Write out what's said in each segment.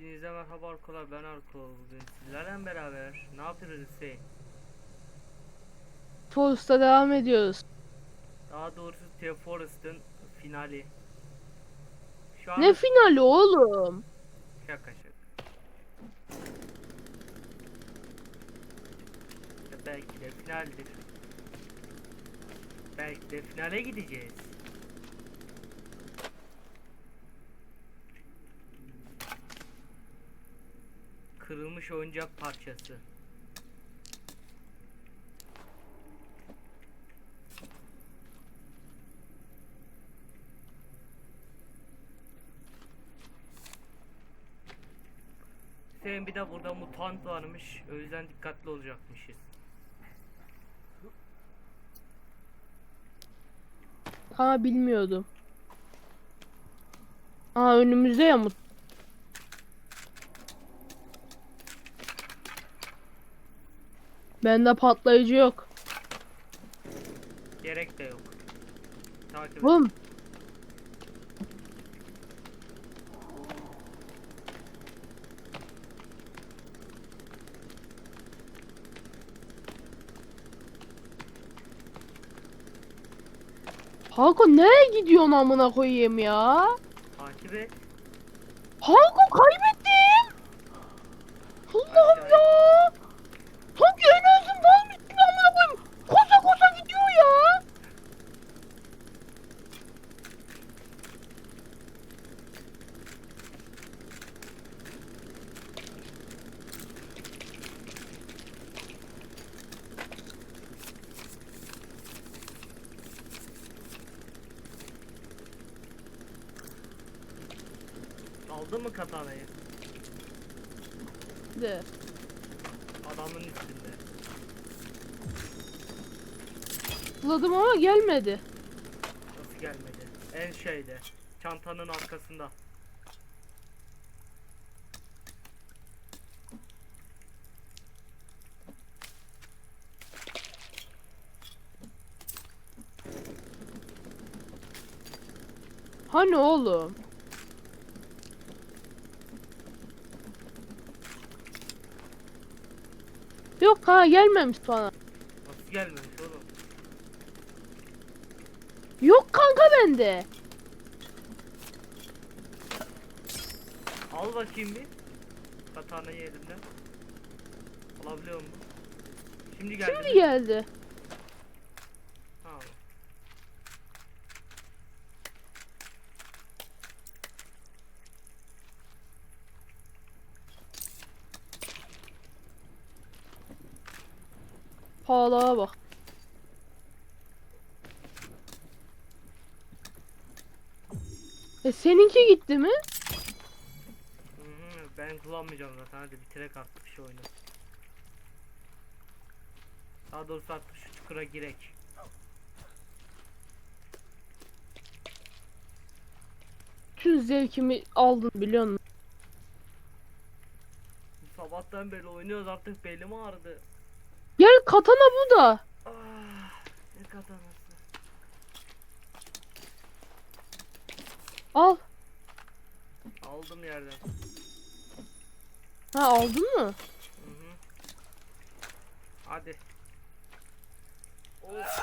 Hepinize merhaba arkadaşlar ben Arko bugün sizlerle beraber ne yapıyoruz Hüseyin? Force'da devam ediyoruz. Daha doğrusu Team Forest'ın finali. Şu an Ne finali oğlum? şaka şaka. Belki de finaldir. Belki de finale gideceğiz. Kırılmış oyuncak parçası. Senin bir de burada mutant varmış. O yüzden dikkatli olacakmışız. Ha bilmiyordum. Aa önümüzde ya mut. Bende patlayıcı yok. Gerek de yok. Takip et. Oğlum Hakan nereye gidiyorsun amına koyayım ya? Takip et. Hakan kaybettim. Allah'ım ya. Sanki enerjim varmış gibi amına koyayım. Koşa koşa gidiyor ya. Aldın mı katanayı? De. Adamın üstünde. Tıkladım ama gelmedi. Nasıl gelmedi? En şeyde. Çantanın arkasında. Hani oğlum? Yok ha gelmemiş bana. Nasıl gelmemiş oğlum? Yok kanka bende. Al bakayım bir. Katanayı elimden. Alabiliyor musun? Şimdi geldi. Şimdi mi? geldi. Tamam. Pahalığa bak. E seninki gitti mi? Hı hı, ben kullanmayacağım zaten. Hadi bitirek artık şu oyunu. Daha doğrusu artık şu çukura girek. Tüm zevkimi aldın biliyor musun? Sabahtan beri oynuyoruz artık belim ağrıdı. Katana bu da. Ah, ne katanası. Al. Aldım yerden. Ha aldın mı? Hı hı. Hadi. Of.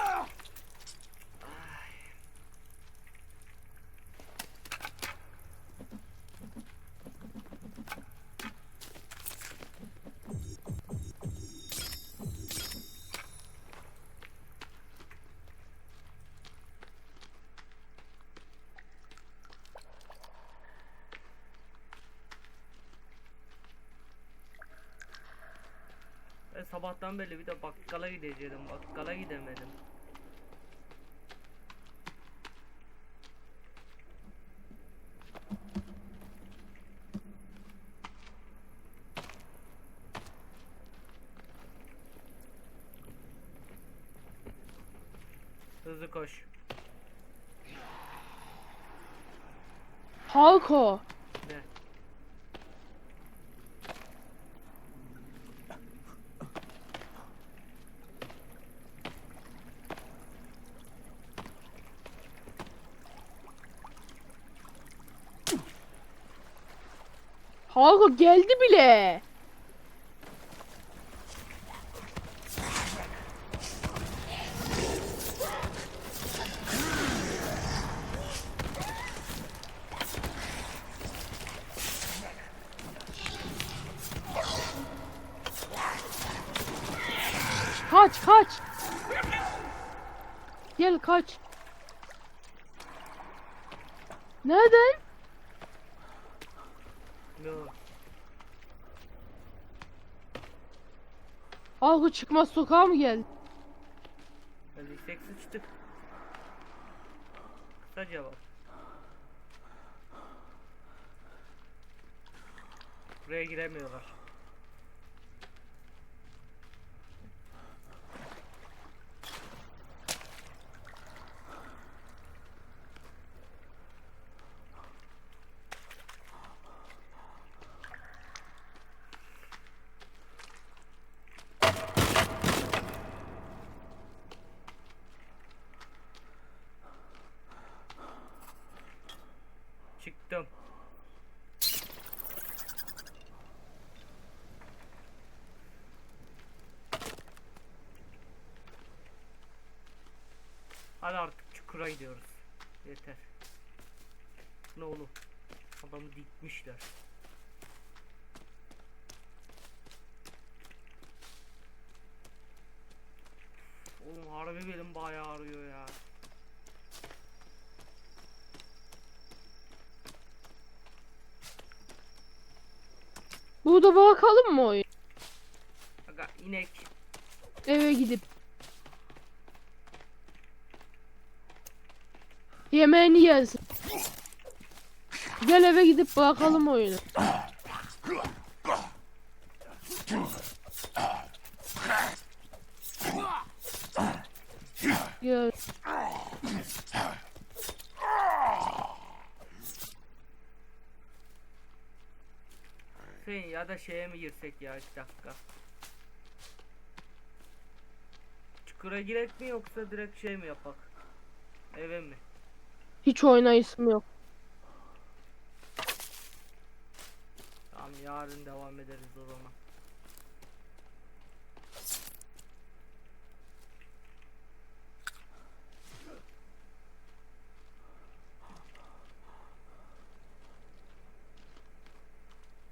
Ben sabahtan beri bir de bakkala gidecektim. Bakkala gidemedim. Hızlı koş. Halko. Ne? Kanka geldi bile. Kaç kaç. Gel kaç. Nereden? Yok. Algı çıkmaz sokağa mı geldi? Öldüysek sıçtık. Kısa cevap. Buraya giremiyorlar. Çıktım. Hadi artık çukura gidiyoruz. Yeter. Ne oğlum? Adamı dikmişler. Oğlum harbi benim bayağı ağrıyor ya. Burada bakalım mı oyun? Aga inek. Eve gidip. Yemeğini yersin. Gel eve gidip bakalım oyunu. Gel. Ya da şeye mi girsek ya iki dakika. Çukura girek mi yoksa direkt şey mi yapak? Eve mi? Hiç oynayışım yok. Tamam yarın devam ederiz o zaman.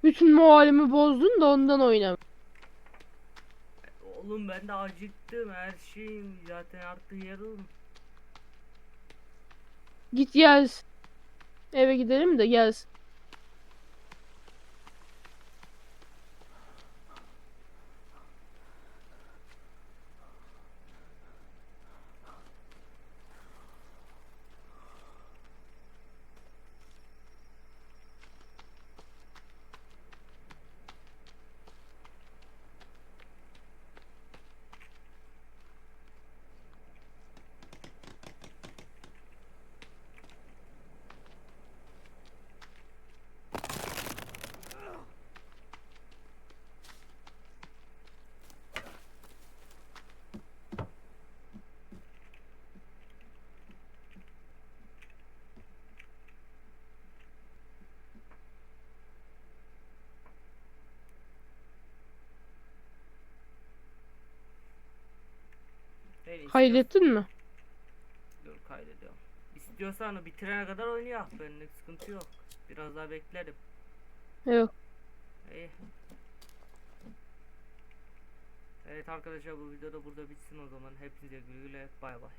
Bütün moralimi bozdun da ondan oynam. Oğlum ben de acıktım her şeyim zaten artık yarım. Git gelsin. Eve gidelim de gelsin. Kaydettin mi? Dur kaydediyorum. İstiyorsan bitirene kadar oynayak benimle sıkıntı yok. Biraz daha beklerim. Yok. İyi. Evet arkadaşlar bu videoda burada bitsin o zaman. Hepinize güle güle bay bay.